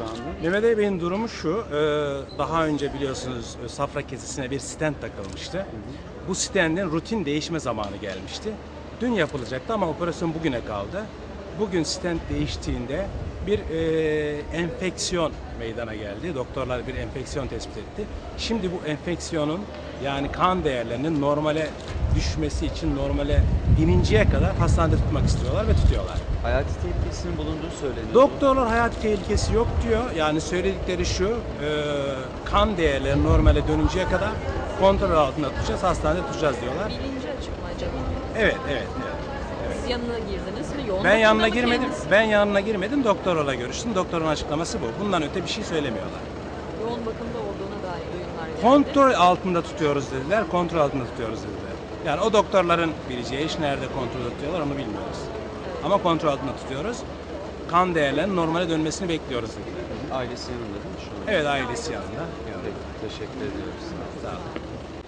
şu anda? Mehmet Ali Bey'in durumu şu, e, daha önce biliyorsunuz e, safra kesesine bir stent takılmıştı. Bu stentin rutin değişme zamanı gelmişti. Dün yapılacaktı ama operasyon bugüne kaldı. Bugün stent değiştiğinde bir e, enfeksiyon meydana geldi. Doktorlar bir enfeksiyon tespit etti. Şimdi bu enfeksiyonun yani kan değerlerinin normale düşmesi için normale ininceye kadar hastanede tutmak istiyorlar ve tutuyorlar. Hayati tehlikesinin bulunduğu söyleniyor. Doktorlar hayat tehlikesi yok diyor. Yani söyledikleri şu, e, kan değerleri normale dönünceye kadar kontrol altında tutacağız, hastanede tutacağız diyorlar. Bilinci açık mı acaba? Evet, evet, evet. Siz yanına girdiniz mi? Yoğun Ben yanına girmedim. kendisi? Ben yanına girmedim. Doktorla görüştüm. Doktorun açıklaması bu. Bundan öte bir şey söylemiyorlar. Yoğun bakımda olduğuna dair duyumlar geldi. Kontrol altında tutuyoruz dediler. Kontrol altında tutuyoruz dediler. Yani o doktorların bileceği iş nerede kontrol tutuyorlar onu bilmiyoruz. Ama kontrol altında tutuyoruz. Kan değerlerinin normale dönmesini bekliyoruz. Ailesi yanında değil mi şu an? Evet ailesi yanında. Peki, teşekkür ediyoruz. Sağ olun.